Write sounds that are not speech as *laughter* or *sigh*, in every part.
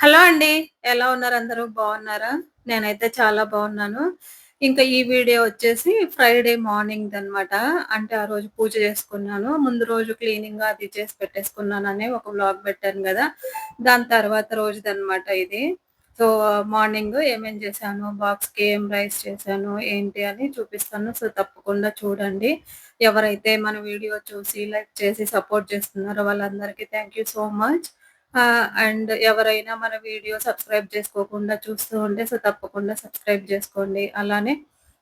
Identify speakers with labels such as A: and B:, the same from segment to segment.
A: Hello అండి. ఎలా ఉన్నారు అందరూ బాగున్నారా? నేనైతే చాలా బాగున్నాను. ఇంకా ఈ వీడియో వచ్చేసి ఫ్రైడే మార్నింగ్ అనమాట అంటే ఆ రోజు పూజ చేసుకున్నాను. ముందు రోజు క్లీనింగ్ అది చేసి పెట్టేసుకున్నానని ఒక వ్లాగ్ పెట్టాను కదా దాని తర్వాత రోజుదనమాట ఇది. సో, మార్నింగ్ ఏమేం చేశాను, బాక్స్‌కి ఏం రైస్ చేశాను, ఏంటి అని చూపిస్తాను. సో, తప్పకుండా చూడండి. ఎవరైతే మన వీడియో చూసి, లైక్ చేసి, సపోర్ట్ చేస్తున్నారో వాళ్ళందరికీ thank you so much. And ఎవరైనా మన వీడియో సబ్స్క్రైబ్ చేసుకోకుండా చూస్తూ ఉంటే సో, తప్పకుండా సబ్స్క్రైబ్ చేసుకోండి. అలానే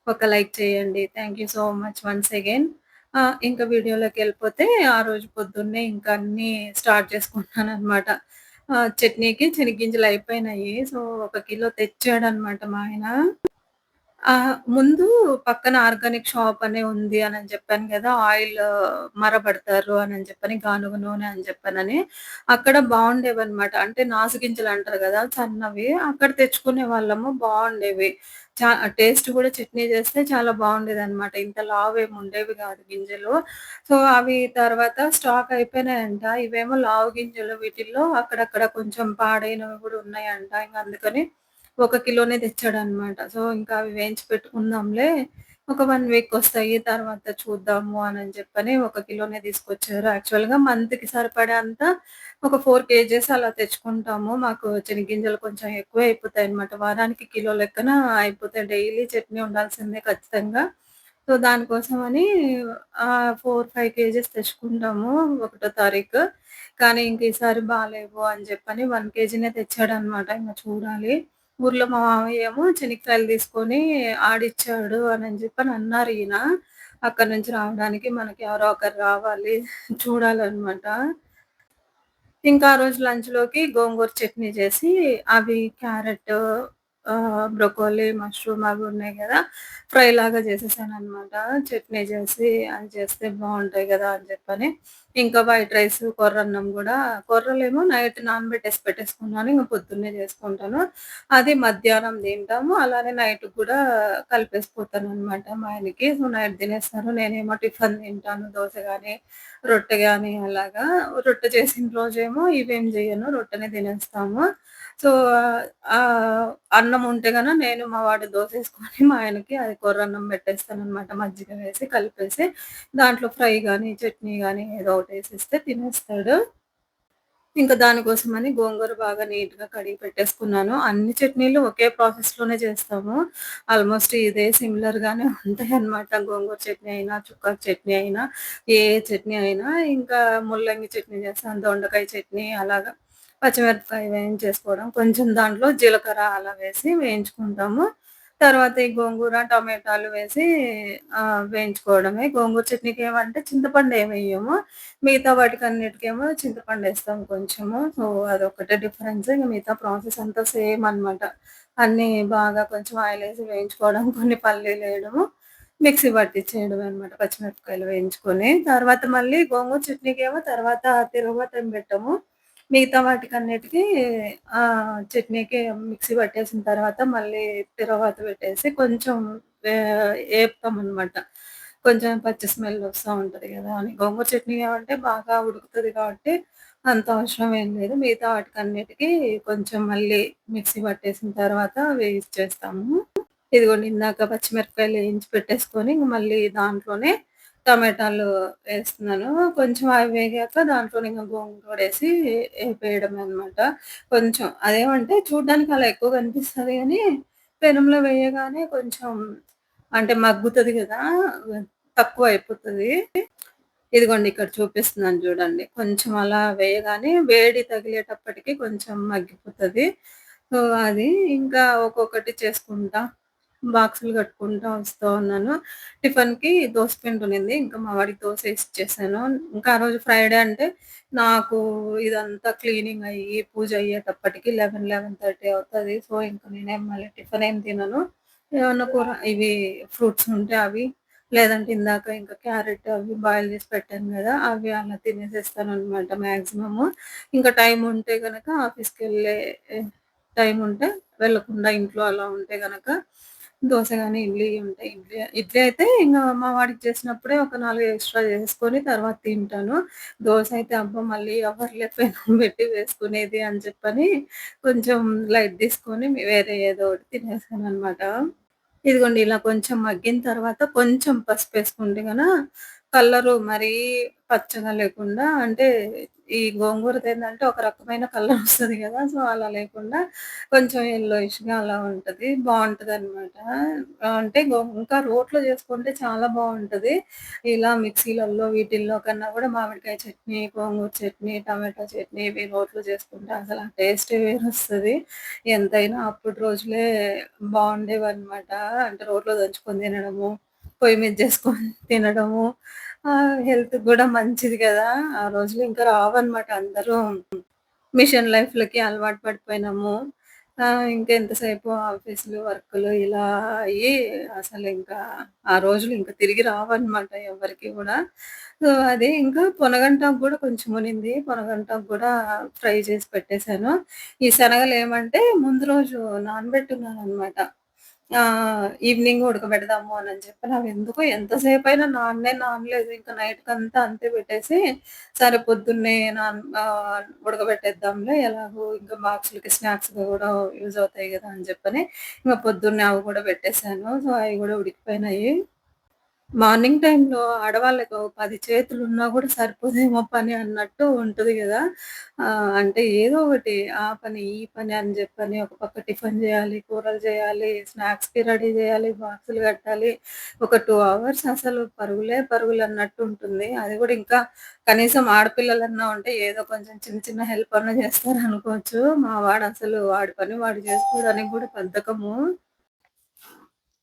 A: ఒక లైక్ చేయండి. Thank you so much once again. ఇంకా వీడియోలోకి వెళ్ళిపోతే ఆ రోజు పొద్దున్నే ఇంకా అన్నీ స్టార్ట్ చేసుకున్నాననమాట. అనమాట చట్నీకి చెనిగ్గింజలు అయిపోయినాయి. సో, ఒక కిలో తెచ్చాడనమాట మా ఆయన. ఆ! ముందు పక్కన ఆర్గానిక్ షాప్ అనే ఉంది అనని చెప్పాను గదా! ఆయిల్ మరబడతారు అనని చెప్పని, గానుగ నూనె అని చెప్పనని. అక్కడ బావుండేవన్నమాట. అంటే నాసుగింజలు అంటారు గదా! సన్నవి. అక్కడ తెచ్చుకునేవాళ్ళము బావుండేవి. చా టేస్ట్ గూడా చట్నీ చేస్తే చాలా బావుండేదన్నమాట. ఇంత లావేమి ఉండేవి గాదు గింజలు. సో, అవి తర్వాత స్టాక్ అయిపోయినాయంట. ఇవేమో లావు గింజలు వీటిల్లో అక్కడక్కడ కొంచెం పాడైనవి గూడా ఉన్నాయంట. ఇంకా అందుకని ఒక కిలోనే తెచ్చాడు అనమాట సో, ఇంకా అవి వేయించి పెట్టుకుందాంలే. ఒక వన్ వీక్ వస్తాయి. తర్వాత చూద్దాము అని చెప్పని ఒక కిలోనే తీసుకొచ్చారు. యాక్చువల్‌గా మంత్‌కి సరిపడేంత ఒక ఫోర్ కేజీస్ అలా తెచ్చుకుంటాము. మాకు చెనిగింజలు కొంచెం ఎక్కువ అయిపోతాయి అనమాట వారానికి కిలో లెక్కన అయిపోతాయి. డైలీ చట్నీ ఉండాల్సిందే ఖచ్చితంగా. సో, దానికోసం అని ఫోర్ ఫైవ్ కేజీస్ తెచ్చుకుంటాము ఒకటో తారీఖు. కానీ ఇంక ఈసారి బాగాలేవు అని చెప్పని వన్ కేజీనే తెచ్చాడు అనమాట ఇంకా చూడాలి. ఊర్లో మా మామయ్య ఏమో చెనిక్కాయలు తీసుకొని ఆడిచ్చాడు అని చెప్పని అన్నారు ఈయన. అక్కడి నుంచి రావడానికి మనకి ఎవరో ఒకరు రావాలి. చూడాలన్నమాట ఇంకా ఆ రోజు లంచ్‌లోకి గోంగూర చట్నీ చేసి, అవి క్యారెట్ బ్రొకోలీ, మష్రూమ్ అవి ఉన్నాయి కదా ఫ్రై లాగా చేసేసాను అనమాట చట్నీ చేసి అది చేస్తే బాగుంటాయి కదా అని చెప్పని. ఇంకా వైట్ రైస్, కొర్రన్నం కూడా కొర్రలేమో నైట్ నానబెట్టేసి పెట్టేసుకున్నాను. ఇంక పొద్దున్నే చేసుకుంటాను. అది మధ్యాహ్నం తింటాము. అలానే నైట్ కూడా కలిపేసిపోతాను అనమాట మా ఆయనకి. సో, నైట్ తినేస్తారు. నేనేమో టిఫిన్ తింటాను. దోశ కానీ రొట్టె కానీ అలాగా. రొట్టె చేసిన రోజేమో ఇవేం చేయను రొట్టెనే తినేస్తాము. సో, అన్నం ఉంటే గన నేను మా వాడు దోసేసుకొని మా ఆయనకి అది కొర్రన్నం పెట్టేస్తాననమాట. మజ్జిగ వేసి కలిపేసి. దాంట్లో ఫ్రై కానీ చట్నీ కానీ ఏదో ఒకటి వేసిస్తే తినేస్తాడు. ఇంకా దానికోసమని గోంగూర బాగా నీట్‌గా కడిగి పెట్టేసుకున్నాను. అన్ని చట్నీలు ఒకే ప్రాసెస్‌లోనే చేస్తాము. ఆల్‌మోస్ట్ ఇదే సిమిలర్‌గానే ఉంటాయన్నమాట. గోంగూర చట్నీ అయినా, చుక్క చట్నీ అయినా, ఏ చట్నీ అయినా ఇంకా ముల్లంగి చట్నీ చేస్తాను, దొండకాయ చట్నీ అలాగా పచ్చిమిరపకాయ వేయించేసుకోవడం, కొంచెం దాంట్లో జీలకర్ర అలా వేసి వేయించుకుంటాము. తర్వాత ఈ గోంగూర, టమాటాలు వేసి వేయించుకోవడమే. గోంగూర చట్నీకి ఏమంటే చింతపండు ఏమేయము మిగతా వాటికి అన్నిటికేమో చింతపండు వేస్తాము కొంచెము. సో, అదొక్కటే డిఫరెన్స్. ఇంకా మిగతా ప్రాసెస్ అంతా సేమ్ అనమాట. అన్నీ బాగా కొంచెం ఆయిలేసి వేయించుకోవడం, కొన్ని పల్లీలేయడము, మిక్సీ పట్టిచ్చేయడమే అనమాట. పచ్చిమిరపకాయలు వేయించుకొని. తర్వాత మళ్ళీ గోంగూర చట్నీకి ఏమో తర్వాత తిరగమాత పెట్టము. మిగతా వాటికి అన్నిటికీ చట్నీకి మిక్సీ పట్టేసిన తర్వాత మళ్ళీ తర్వాత పెట్టేసి కొంచెం వేపుతాం అనమాట కొంచెం పచ్చి స్మెల్ వస్తూ ఉంటుంది కదా అని. గోంగూర చట్నీ అంటే బాగా ఉడుకుతుంది కాబట్టి అంత అవసరం ఏం లేదు. మిగతా వాటికన్నిటికి కొంచెం మళ్ళీ మిక్సీ పట్టేసిన తర్వాత వేయిచ్చేస్తాము. ఇదిగోండి ఇందాక పచ్చిమిరపకాయలు వేయించి పెట్టేసుకొని మళ్ళీ దాంట్లోనే టమాటాలు వేస్తున్నాను కొంచెం అవి వేగాక దాంట్లో ఇంకా గోంగూర వేసి వేయడం అనమాట. కొంచెం అదేమంటే చూడ్డానికి అలా ఎక్కువ కనిపిస్తుంది కానీ పెనంలో వేయగానే కొంచెం అంటే మగ్గుతుంది కదా తక్కువ అయిపోతుంది ఇదిగోండి ఇక్కడ చూపిస్తున్నాను చూడండి. కొంచెం అలా వేయగానే వేడి తగిలేటప్పటికి కొంచెం మగ్గిపోతుంది సో, అది ఇంకా ఒక్కొక్కటి చేసుకుంటా, బాక్సులు కట్టుకుంటూ వస్తూ ఉన్నాను. టిఫిన్‌కి దోశ పిండి ఉన్నింది. ఇంకా మా వాడికి దోశ ఇచ్చేసాను ఇంకా ఆ రోజు ఫ్రైడే అంటే నాకు ఇదంతా క్లీనింగ్ అయ్యి, పూజ అయ్యేటప్పటికి లెవెన్ లెవెన్ థర్టీ అవుతుంది సో, ఇంక నేనేం మళ్ళీ టిఫిన్ ఏం తినను. ఏమన్నా కూర ఇవి ఫ్రూట్స్ ఉంటే అవి, లేదంటే ఇందాక ఇంకా క్యారెట్ అవి బాయిల్ చేసి పెట్టాను కదా అవి అలా తినేసేస్తాను అనమాట మాక్సిమము. ఇంకా టైం ఉంటే కనుక ఆఫీస్కి వెళ్ళే టైం ఉంటే వెళ్ళకుండా ఇంట్లో అలా ఉంటే కనుక దోశ కానీ ఇడ్లీ ఉంటాయి. ఇడ్లీ ఇడ్లీ అయితే ఇంకా మా వాడికి చేసినప్పుడే ఒక నాలుగు ఎక్స్‌ట్రా చేసుకొని తర్వాత తింటాను. దోశ అయితే అబ్బ మళ్ళీ ఎవర్లే పెనం *laughs* పెట్టి వేసుకునేది అని చెప్పని కొంచెం లైట్ తీసుకొని వేరే ఏదో ఒకటి తినేసాను అనమాట ఇదిగోండి ఇలా కొంచెం మగ్గిన తర్వాత కొంచెం పసుపు వేసుకుంటే గన కలరు మరీ పచ్చగా లేకుండా అంటే ఈ గోంగూరదేందంటే ఒక రకమైన కలర్ వస్తుంది కదా సో, అలా లేకుండా కొంచెం ఎల్లోయిష్గా అలా ఉంటుంది. బాగుంటుంది అనమాట అంటే గో ఇంకా రోట్లో చేసుకుంటే చాలా బాగుంటుంది. ఇలా మిక్సీలల్లో వీటిల్లో కన్నా కూడా మామిడికాయ చట్నీ, గోంగూర చట్నీ, టమాటో చట్నీ ఇవి రోట్లో చేసుకుంటే అసలు ఆ వేరు వస్తుంది. ఎంతైనా అప్పటి రోజులే బావుండేవన్నమాట. అంటే రోట్లో దంచుకొని తినడము, పొయ్యి మీద చేసుకొని తినడము. హెల్త్ కూడా మంచిది కదా ఆ రోజులు ఇంకా రావన్నమాట. అందరూ మిషన్ లైఫ్‌లకి అలవాటు పడిపోయినాము. ఇంకా ఎంతసేపు ఆఫీసులు, వర్క్లు ఇలా అయ్యి అసలు ఇంకా ఆ రోజులు ఇంకా తిరిగి రావన్నమాట ఎవరికి కూడా సో, అది ఇంకా పొనగంటాకు కూడా కొంచెం ఉనింది. పొనగంటాకు కూడా ఫ్రై చేసి పెట్టేశాను ఈ శనగలు ఏమంటే ముందు రోజు నానబెట్టున్నాననమాట. ఆహ్, ఈవినింగ్ ఉడకబెడదాము అనని చెప్పని ఎంతసేపు అయినా నాన్నే నానలేదు. కి అంతా అంతే పెట్టేసి, సరే పొద్దున్నే నాన్ ఉడకబెట్టేద్దాంలే ఎలాగో ఇంకా బాక్సులకి స్నాక్స్ కూడా యూజ్ అవుతాయి కదా అని చెప్పని ఇంకా పొద్దున్నే అవి కూడా పెట్టేసాను. సో, అవి కూడా ఉడికిపోయినాయి. మార్నింగ్ టైంలో ఆడవాళ్ళకు పది చేతులు ఉన్నా కూడా సరిపోదేమో పని అన్నట్టు ఉంటుంది కదా అంటే ఏదో ఒకటి ఆ పని, ఈ పని అని చెప్పని ఒక పక్క టిఫిన్ చేయాలి కూరలు చేయాలి స్నాక్స్‌కి రెడీ చేయాలి బాక్సులు కట్టాలి. ఒక టూ అవర్స్ అసలు పరుగులే పరుగులు అన్నట్టు ఉంటుంది. అది కూడా ఇంకా కనీసం ఆడపిల్లలన్నా ఉంటే ఏదో కొంచెం చిన్న చిన్న హెల్ప్ అన్న చేస్తారనుకోవచ్చు మా వాడు అసలు వాడి పని వాడు చేసుకోవడానికి కూడా బద్ధకము.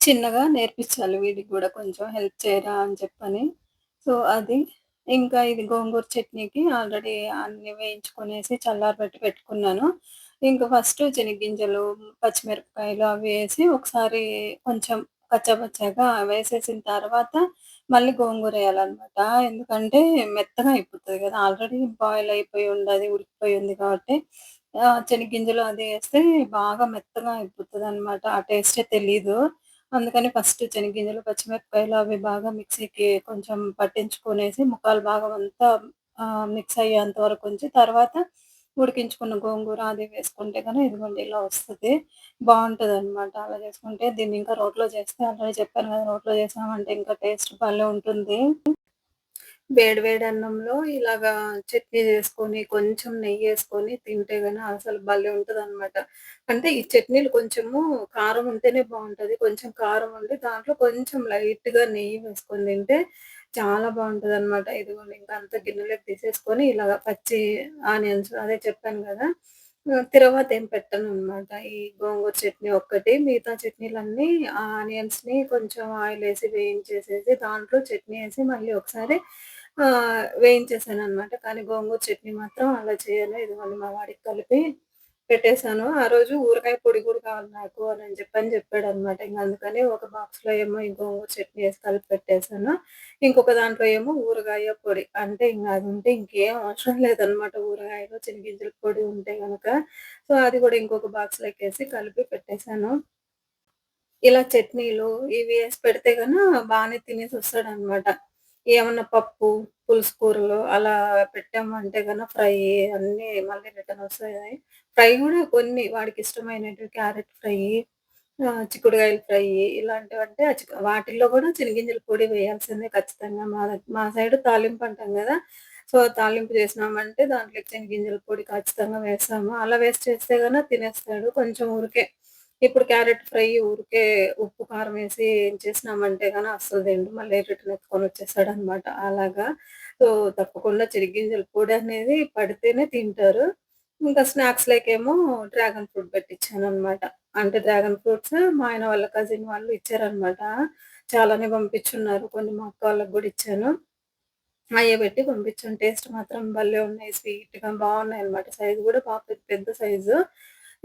A: చిన్నగా నేర్పించాలి వీడికి కూడా కొంచెం హెల్ప్ చేయరా అని చెప్పని. సో, అది. ఇంకా ఇది గోంగూర చట్నీకి ఆల్రెడీ అన్ని వేయించుకునేసి చల్లారబెట్టి పెట్టుకున్నాను. ఇంకా ఫస్ట్ చెనిగ్గింజలు పచ్చిమిరపకాయలు అవి వేసి ఒకసారి కొంచెం కచ్చాపచ్చాగా వేసేసిన తర్వాత మళ్ళీ గోంగూర వేయాలన్నమాట ఎందుకంటే మెత్తగా అయిపోతుంది కదా ఆల్రెడీ బాయిల్ అయిపోయి ఉండదు ఉడికిపోయి ఉంది కాబట్టి చెనిగ్గింజలు అది వేస్తే బాగా మెత్తగా అయిపోతదనమాట. ఆ టేస్టే తెలీదు. అందుకని ఫస్ట్ శనగగింజలు, పచ్చిమిరపకాయలు అవి బాగా మిక్సీకి కొంచెం పట్టించుకునేసి ముఖాలు బాగా అంతా మిక్స్ అయ్యేంత వరకు ఉంచి తర్వాత ఉడికించుకున్న గోంగూర అది వేసుకుంటే కానీ ఇదిగోండి ఇలా వస్తది. అనమాట అలా చేసుకుంటే దీన్ని ఇంకా రోట్లో చేస్తే ఆల్రెడీ చెప్పాను కదా రోట్లో చేసామంటే ఇంకా టేస్ట్ భలే ఉంటుంది. వేడి వేడి అన్నంలో ఇలాగా చట్నీ చేసుకొని, కొంచెం నెయ్యి వేసుకొని తింటే గానీ అసలు భలే ఉంటదనమాట. అంటే ఈ చట్నీలు కొంచెము కారం ఉంటేనే బావుంటది. కొంచెం కారం ఉండి దాంట్లో కొంచెం లైట్‌గా నెయ్యి వేసుకొని తింటే చాలా బావుంటదనమాట. ఇదిగోండి ఇంక అంతా గిన్నెలోకి తీసేసుకొని ఇలాగ పచ్చి ఆనియన్స్ అదే చెప్పాను గదా! తర్వాత ఏం ఏం పెట్టననమాట. ఈ గోంగూర చట్నీ ఒక్కటి. మిగతా చట్నీలన్నీ ఆ ఆనియన్స్‌ని కొంచెం ఆయిలేసి వేయించేసేసి దాంట్లో చట్నీ ఏసి మళ్ళీ ఒకసారి వేయించేసాను అనమాట కానీ గోంగూర చట్నీ మాత్రం అలా చేయను. మళ్ళీ మా వాడికి కలిపి పెట్టేశాను ఆ రోజు ఊరగాయ పొడి కూడా కావాలి నాకు అని చెప్పని చెప్పాడనమాట. ఇంక అందుకని ఒక బాక్స్‌లో ఏమో ఈ గోంగూర చట్నీ వేసి కలిపి పెట్టేశాను ఇంకొక దాంట్లో ఏమో ఊరగాయ పొడి. అంటే ఇంకా ఉంటే ఇంకేం అవసరం లేదనమాట. ఊరగాయలు, చెనిగింజల పొడి ఉంటే గనక. సో, అది కూడా ఇంకొక బాక్స్‌లోకేసి కలిపి పెట్టేశాను ఇలా చట్నీలు ఇవి వేసి పెడితే కనుక బాగానే తినేసి వస్తాడు అనమాట ఏమన్నా పప్పు, పులుసు కూరలు అలా పెట్టామంటే కన్నా ఫ్రై అన్నీ మళ్ళీ రిటర్న్ వస్తాయి ఫ్రై కూడా కొన్ని వాడికి వాడికిష్టమైనటివి క్యారెట్ ఫ్రై, చిక్కుడుకాయలు ఫ్రై ఇలాంటివంటే అంటే వాటిల్లో కూడా చెనిగింజల పొడి వేయాల్సిందే ఖచ్చితంగా. మా మా సైడ్ తాలింపు అంటాం కదా సో, తాలింపు చేసినామంటే దాంట్లోకి చినిగింజల పొడి ఖచ్చితంగా వేస్తాము. అలా వేసి చేస్తే కన్నా తినేస్తాడు. కొంచెం ఊరికే ఇప్పుడు క్యారెట్ ఫ్రై ఊరికే ఉప్పు, కారం వేసి ఏం చేసినామంటే గాని అస్సలు తిండు మళ్ళీ రిటర్న్ ఎత్తుకొనొచ్చేస్తాడనమాట. అలాగా. సో, తప్పకుండా కూడి అనేది పడితేనే తింటారు. ఇంకా స్నాక్స్ లైక్ ఏమో డ్రాగన్ ఫ్రూట్ పెట్టించాను అనమాట అంటే డ్రాగన్ ఫ్రూట్స్ మా ఆయన వాళ్ళ కజిన్ వాళ్ళు ఇచ్చారనమాట. చాలానే పంపించున్నారు. కొన్ని మా అక్క వాళ్ళకి కూడా ఇచ్చాను. అయ్యే పెట్టి పంపించాను. టేస్ట్ మాత్రం భలే ఉన్నాయి. స్వీట్‌గా బావున్నాయన్నమాట. సైజు కూడా బాగా పెద్ద సైజు.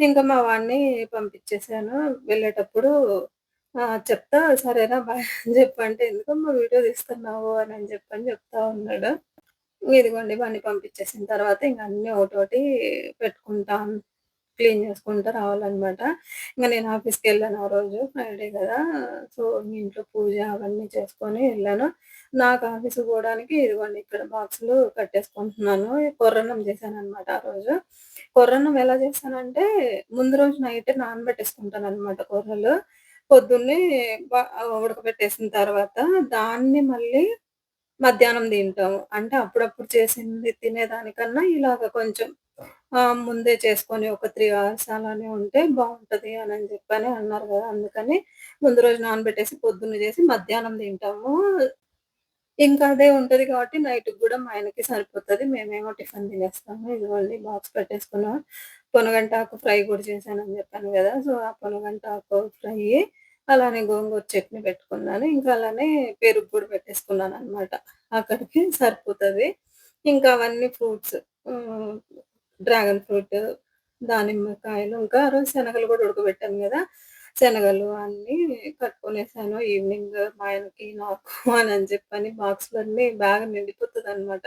A: ఇంకా మా వాడిని పంపించేసాను. వెళ్ళేటప్పుడు చెప్తా సరేనా బాయ్ అని చెప్పంటే, "ఎందుకమ్మా వీడియో తీస్తున్నావు" అని చెప్పని చెప్తా ఉన్నాడు. ఇదిగోండి వాడిని పంపించేసిన తర్వాత ఇంకా అన్నీ ఒకటోటి పెట్టుకుంటాం. క్లీన్ చేసుకుంటూ రావాలనమాట. ఇంకా నేను ఆఫీస్‌కెళ్ళాను ఆ రోజు ఫ్రైడే కదా సో, ఇంట్లో పూజ అవన్నీ చేసుకొని వెళ్ళాను నాకు ఆఫీస్ పోవడానికి ఇదిగోండి ఇక్కడ బాక్సులు కట్టేసుకుంటున్నాను. కొర్రన్నం చేశాను అనమాట ఆ రోజు. కొర్రన్నం ఎలా చేశానంటే, ముందు రోజు నైట్ నానబెట్టేసుకుంటాను అనమాట కొర్రలు. పొద్దున్నే ఉడకబెట్టేసిన తర్వాత దాన్ని మళ్ళీ మధ్యాహ్నం తింటాము. అంటే అప్పుడప్పుడు చేసింది తినేదానికన్నా ఇలాగ కొంచెం ముందే చేసుకొని ఒక త్రీ అవర్స్ అలానే ఉంటే బాగుంటది అని చెప్పని అన్నారు కదా అందుకని ముందు రోజు నానబెట్టేసి పొద్దున్న చేసి మధ్యాహ్నం తింటాము. ఇంకా అదే ఉంటది కాబట్టి నైట్‌కి కూడా మా ఆయనకి సరిపోతది. మేమేమో టిఫిన్ తినేస్తాము. ఇదిగోండి బాక్స్ పెట్టేసుకున్నాం. పొనగంటాకు ఫ్రై కూడా చేశానని చెప్పాను కదా సో, ఆ పొనగంటాకు ఫ్రై, అలానే గోంగూర చట్నీ పెట్టుకున్నాను. ఇంకా అలానే పెరుగు కూడా పెట్టేసుకున్నాను అనమాట అక్కడికి సరిపోతది. ఇంకా అవన్నీ ఫ్రూట్స్ డ్రాగన్ ఫ్రూట్, దానిమ్మకాయలు, ఇంకా శనగలు కూడా ఉడకబెట్టాను కదా శనగలు అన్నీ కట్టుకునేసాను ఈవినింగ్ మా ఆయనకి, నాకు *laughs* అని అని చెప్పని బాక్స్‌లన్నీ బాగా నిండిపోతదనమాట.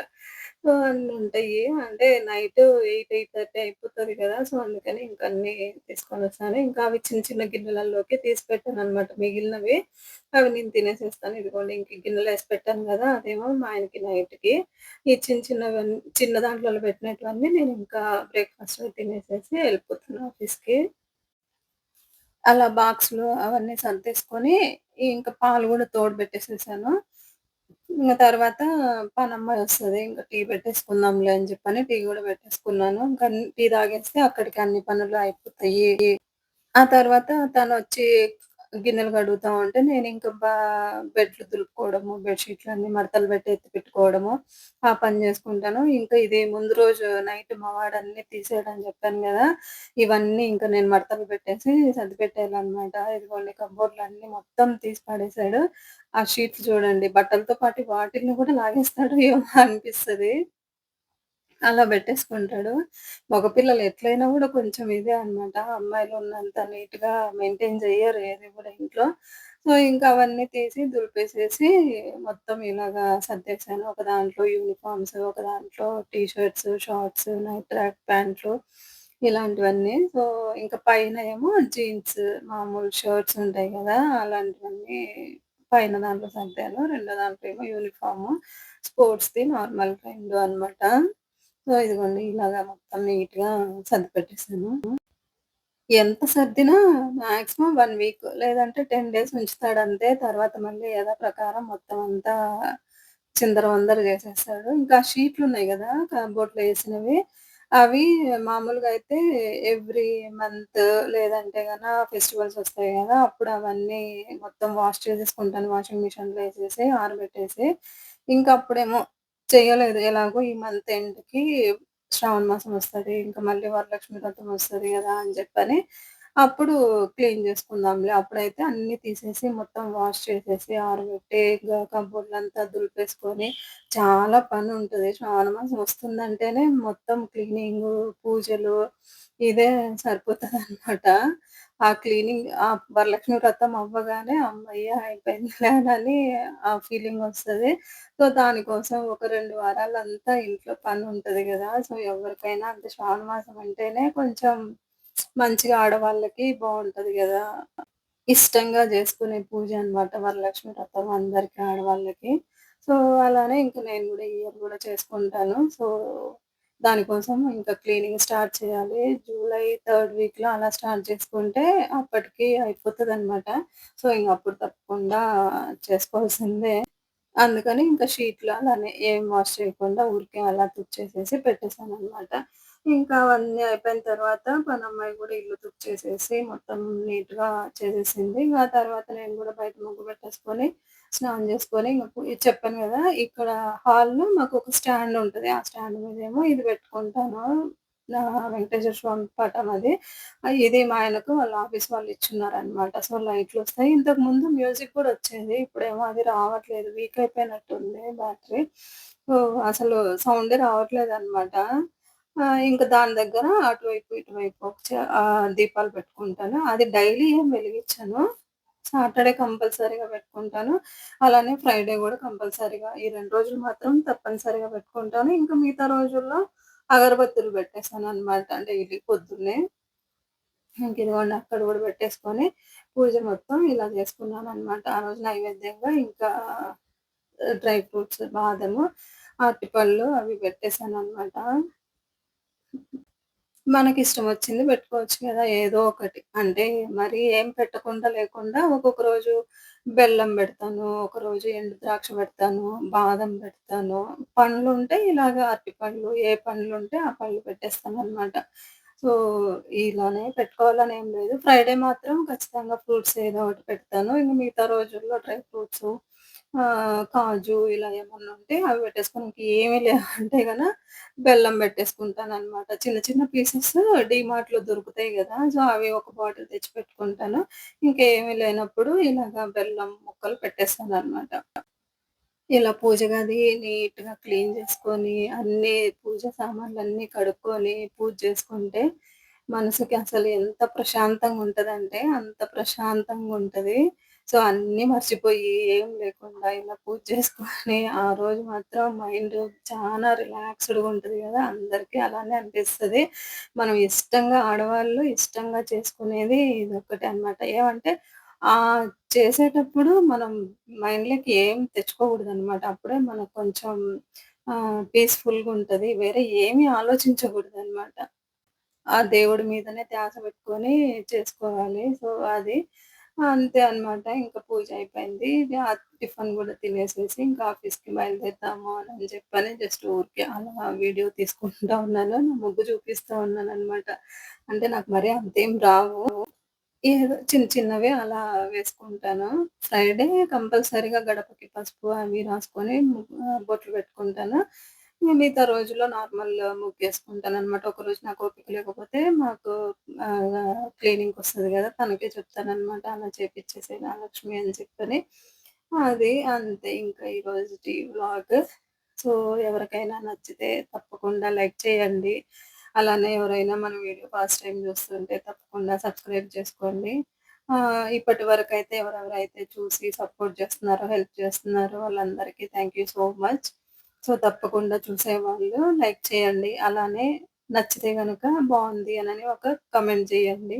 A: సో, అన్నీ ఉంటాయి. అంటే నైట్ ఎయిట్ ఎయిట్ థర్టీ అయిపోతుంది కదా సో, అందుకని ఇంక అన్నీ తీసుకొనొస్తాను. ఇంకా అవి చిన్న చిన్న గిన్నెలలోకి తీసి పెట్టాననమాట. మిగిలినవి అవి నేను తినేసేస్తాను. ఇదిగోండి ఇంక గిన్నెలో వేసి పెట్టాను కదా అదేమో మా ఆయనకి నైట్‌కి. ఈ చిన్న చిన్నవన్నీ చిన్న దాంట్లలో పెట్టినటువన్నీ ఇంకా బ్రేక్ఫాస్ట్ తినేసేసి వెళ్ళిపోతున్నాను ఆఫీస్‌కి. అలా బాక్స్‌లో అవన్నీ సర్దేసుకొని, ఇంకా పాలు గూడా తోడు పెట్టేసేసాను. ఇంగ తర్వాత పనమ్మాయొస్తది. ఇంక టీ పెట్టేసుకుందాంలే అని చెప్పని టీ గూడా పెట్టేసుకున్నాను. ఇంకా టీ తాగేస్తే అక్కడికి అన్ని పనులు అయిపోతాయి. ఆ తర్వాత తనొచ్చి గిన్నెలు కడుగుతా ఉంటే ఇంకా బా బెడ్లు దులుపుకోవడము, బెడ్‌షీట్లన్నీ మడతలు పెట్టి ఎత్తి పెట్టుకోవడము, ఆ పని చేసుకుంటాను ఇంకా ఇది ముందు రోజు నైట్ మా అన్ని తీసేయడం చెప్పాను కదా ఇవన్నీ ఇంకా నేను మడతలు పెట్టేసి సర్ది పెట్టేయాలన్నమాట ఇదిగోండి కబోర్డ్‌లన్నీ మొత్తం తీసి పడేసాడు. ఆ షీట్స్ చూడండి బట్టలతో పాటు వాటిల్ని కూడా లాగేస్తాడు ఏమో అనిపిస్తది. అలా పెట్టేసుకుంటాడు మగపిల్లలు ఎట్లైనా కూడా కొంచెం ఇదే అనమాట. నీట్ నీట్‌గా మెయింటైన్ చేయరు ఏది కూడా ఇంట్లో. సో, ఇంకా అవన్నీ తీసి దులిపేసేసి మొత్తం ఇలాగా సర్దేశాను. ఒక దాంట్లో యూనిఫార్మ్స్, ఒక దాంట్లో T shirts, shorts, night track ప్యాంట్లు ఇలాంటివన్నీ. సో, ఇంకా పైన ఏమో జీన్స్ మామూలు షర్ట్స్ ఉంటాయి కదా అలాంటివన్నీ పైన దాంట్లో సర్దాను. రెండో దాంట్లో ఏమో యూనిఫార్ము స్పోర్ట్స్‌ది నార్మల్ రెండు అనమాట. సో, ఇదిగోండి ఇలాగా మొత్తం నీట్‌గా సర్ది పెట్టేసాను. ఎంత సర్దినా మాక్సిమం వన్ వీక్ లేదంటే 10 డేస్ ఉంచుతాడు అంతే తర్వాత మళ్ళీ యథాప్రకారం మొత్తం అంతా చిందరవందర చేసేస్తాడు ఇంకా షీట్లు ఉన్నాయి కదా కబోర్డ్‌లో వేసినవి అవి మామూలుగా అయితే ఎవ్రీ మంత్ లేదంటే కన్నా ఫెస్టివల్స్ వస్తాయి కదా అప్పుడు అవన్నీ మొత్తం వాష్ చేసేసుకుంటాను. వాషింగ్ మిషన్‌లో వేసేసి ఆరబెట్టేసి, ఇంకా అప్పుడేమో చేయలేదు. ఎలాగో ఈ మంత్ ఎండ్‌కి శ్రావణ మాసం వస్తుంది ఇంకా మళ్ళీ వరలక్ష్మి వ్రతం వస్తుంది కదా అని చెప్పని అప్పుడు క్లీన్ చేసుకుందాంలే. అప్పుడైతే అన్ని తీసేసి మొత్తం వాష్ చేసేసి ఆరబెట్టి ఇగ కబోర్డ్‌లంతా దులిపేసుకొని చాలా పని ఉంటుంది. శ్రావణ మాసం వస్తుందంటేనే మొత్తం క్లీనింగ్ పూజలు ఇదే సరిపోతదనమాట. ఆ క్లీనింగ్ ఆ వరలక్ష్మి వ్రతం అవ్వగానే అమ్మయ్య అయిపోయింది *laughs* అని ఆ వస్తుంది సో, దానికోసం ఒక 2 వారాలంతా ఇంట్లో పని ఉంటుంది కదా సో, ఎవరికైనా అంత శ్రావణ మాసం అంటేనే కొంచెం మంచిగా ఆడవాళ్ళకి బాగుంటది కదా ఇష్టంగా చేసుకునే పూజ అనమాట వరలక్ష్మి వ్రతం అందరికి ఆడవాళ్ళకి. సో, అలానే ఇంకా నేను కూడా ఇయర్ కూడా చేసుకుంటాను. సో, దానికోసం ఇంకా క్లీనింగ్ స్టార్ట్ చేయాలి. జూలై థర్డ్ వీక్‌లో అలా స్టార్ట్ చేసుకుంటే అప్పటికి అయిపోతుంది అనమాట సో, ఇంగప్పుడు తప్పకుండా చేసుకోవాల్సిందే. అందుకని ఇంకా షీట్లు అలానే ఏం వాష్ చేయకుండా ఊరికే అలా తుడిచేసేసి పెట్టేసాననమాట. ఇంకా అవన్నీ అయిపోయిన తర్వాత పనమ్మాయి కూడా ఇల్లు తుక్ చేసేసి మొత్తం నీట్‌గా చేసేసింది. ఇంకా తర్వాత నేను కూడా బయట ముగ్గు పెట్టేసుకొని, స్నానం చేసుకొని ఇంకా చెప్పాను కదా ఇక్కడ హాల్‌లో ఒక స్టాండ్ ఉంటుంది ఆ స్టాండ్ మీద ఏమో ఇది పెట్టుకుంటాను. నా వెంకటేశ్వర స్వామి పటం అది. ఇది మా ఆయనకు వాళ్ళ ఆఫీస్ వాళ్ళు ఇచ్చున్నారనమాట. సో, ఇంతకు ముందు మ్యూజిక్ కూడా వచ్చింది ఇప్పుడేమో అది రావట్లేదు. వీక్ అయిపోయినట్టుంది బ్యాటరీ. సో, అసలు సౌండే రావట్లేదు అనమాట ఇంకా దాని దగ్గర అటువైపు, ఇటువైపు దీపాలు పెట్టుకుంటాను. అది డైలీ ఏం వెలిగించాను సాటర్‌డే కంపల్సరీగా పెట్టుకుంటాను. అలానే ఫ్రైడే కూడా కంపల్సరీగా ఈ రెండు రోజులు మాత్రం తప్పనిసరిగా పెట్టుకుంటాను. ఇంకా మిగతా రోజుల్లో అగరబత్తులు పెట్టేస్తాననమాట డైలీ పొద్దున్నే. ఇంక ఇదిగోండి అక్కడ కూడా పెట్టేసుకొని పూజ మొత్తం ఇలా చేసుకున్నాను అనమాట ఆ రోజు నైవేద్యంగా ఇంకా డ్రై ఫ్రూట్స్, బాదము, అరటిపళ్ళు అవి మనకి ఇష్టం వచ్చింది పెట్టుకోవచ్చు కదా! ఏదో ఒకటి. అంటే మరి ఏం పెట్టకుండా లేకుండా ఒక్కొక్క రోజు బెల్లం పెడతాను, ఒకరోజు ఎండు ద్రాక్ష పెడతాను, బాదం పెడతాను. పండ్లు ఉంటే ఇలాగ అరటిపళ్ళు, ఏ పండ్లు ఉంటే ఆ పళ్ళు పెట్టేస్తాననమాట. సో, ఇలానే పెట్టుకోవాలని ఏం లేదు. ఫ్రైడే మాత్రం ఖచ్చితంగా ఫ్రూట్స్ ఏదో ఒకటి పెడతాను. ఇంకా మిగతా రోజుల్లో డ్రై ఫ్రూట్స్ ఆ కాజు ఇలా ఏమన్నా ఉంటే అవి పెట్టేసుకొని ఏమీ లేవంటే *laughs* గన బెల్లం పెట్టేసుకుంటాను అనమాట చిన్న చిన్న పీసెస్ డీమార్ట్‌లో దొరుకుతాయి కదా సో, అవి ఒక బాటిల్ తెచ్చి పెట్టుకుంటాను. ఇంకేమీ లేనప్పుడు ఇలాగా బెల్లం ముక్కలు పెట్టేస్తాననమాట. ఇలా పూజ గది నీట్‌గా క్లీన్ చేసుకొని, అన్ని పూజ సామాన్లు అన్ని కడుక్కొని, పూజ చేసుకుంటే మనసుకి అసలు ఎంత ప్రశాంతంగా ఉంటదంటే, అంత ప్రశాంతంగా ఉంటది. సో, అన్నీ మర్చిపోయి ఏం లేకుండా ఇలా పూజ చేసుకొని, ఆ రోజు మాత్రం మైండ్ చాలా రిలాక్స్‌డ్‌గా ఉంటుంది కదా అందరికీ అలానే అనిపిస్తుంది మనం ఇష్టంగా ఆడవాళ్ళు ఇష్టంగా చేసుకునేది ఇది ఇదొక్కటే అన్నమాట. ఏమంటే ఆ చేసేటప్పుడు మనం మైండ్‌లోకి ఏం తెచ్చుకోకూడదనమాట. అప్పుడే మనకు కొంచెం పీస్‌ఫుల్‌గా ఉంటుంది వేరే ఏమి ఆలోచించకూడదనమాట. ఆ దేవుడి మీదనే ధ్యాస పెట్టుకొని చేసుకోవాలి. సో, అది అంతే అనమాట ఇంకా పూజ అయిపోయింది. ఇది టిఫిన్ కూడా తినేసేసి ఇంకా ఆఫీస్కి బయలుదేరుతాము అని చెప్పని జస్ట్ ఊరికే అలా వీడియో తీసుకుంటా ఉన్నాను. నా ముగ్గు చూపిస్తా ఉన్నాననమాట. అంటే నాకు మరి అంతేం రావు. ఏదో చిన్న చిన్నవి అలా వేసుకుంటాను. ఫ్రైడే కంపల్సరీగా గడపకి పసుపు అవి రాసుకొని బొట్లు పెట్టుకుంటాను. మిగతా రోజుల్లో నార్మల్ ముగ్గేసుకుంటాను అనమాట ఒక రోజు నాకు ఓపిక లేకపోతే మాకు క్లీనింగ్ వస్తుంది కదా తనకే చెప్తానమాట అలా చేపిచ్చేసేయి నాగలక్ష్మి అని చెప్పని. అది అంతే ఇంకా ఈ టీ వ్లాగ్. సో, ఎవరికైనా నచ్చితే తప్పకుండా లైక్ చేయండి. అలానే ఎవరైనా మన వీడియో ఫస్ట్ టైం చూస్తుంటే తప్పకుండా సబ్స్క్రైబ్ చేసుకోండి. ఇప్పటి వరకు అయితే ఎవరెవరైతే చూసి సపోర్ట్ చేస్తున్నారో, హెల్ప్ చేస్తున్నారో వాళ్ళందరికీ thank you so much. So, తప్పకుండా చూసేవాళ్ళు లైక్ చేయండి. అలానే నచ్చితే కనుక బాగుంది అని ఒక కమెంట్ చేయండి.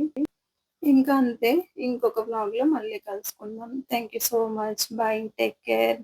A: ఇంకా అంతే. ఇంకొక బ్లాగ్లో మళ్ళీ కలుసుకుందాం. Thank you so much. Bye. Take care.